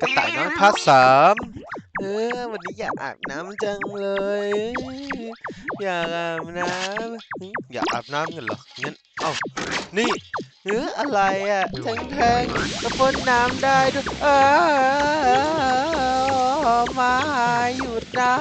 กระต่ายน้อยพาร์ทสามเออวันนี้อยากอาบน้ำจังเลย อยากอาบน้ำหึอยากอาบน้ำกันเหรองั้นเอ้านี่เอออะไรอะแทงแทงๆกระพ่นน้ำได้ด้วยเออมาหยุดนะ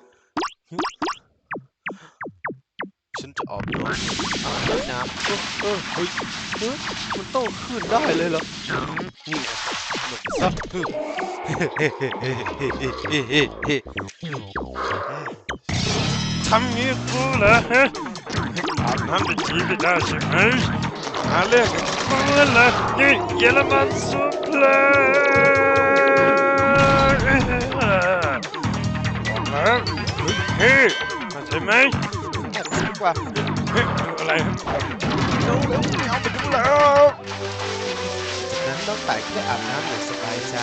อะไรฉันจะอกน้ำอาบน้ำเออเออเฮ้ยเฮ้ยมันโตขึ้นได้เลยเหรออืมนี่ไงหลบซะเฮ้ยทำงี้กูเหรอฮะอาบน้ำเป็นทีไม่ได้ใช่ไหมหาเรื่องกูเหรอนี่เยอรมันสุดเลยบอกแล้วเฮ้ยเข้าใจไหม กว่าเฮ้ยอะไรเร็วเร็วเอาไปดูแล้วนั้นต้องไต่ก็ได้อาบน้ำอย่างสบายใจ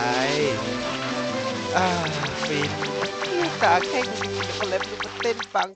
อ่าฟินตาแข้งคนเล็บมันเต้นปัง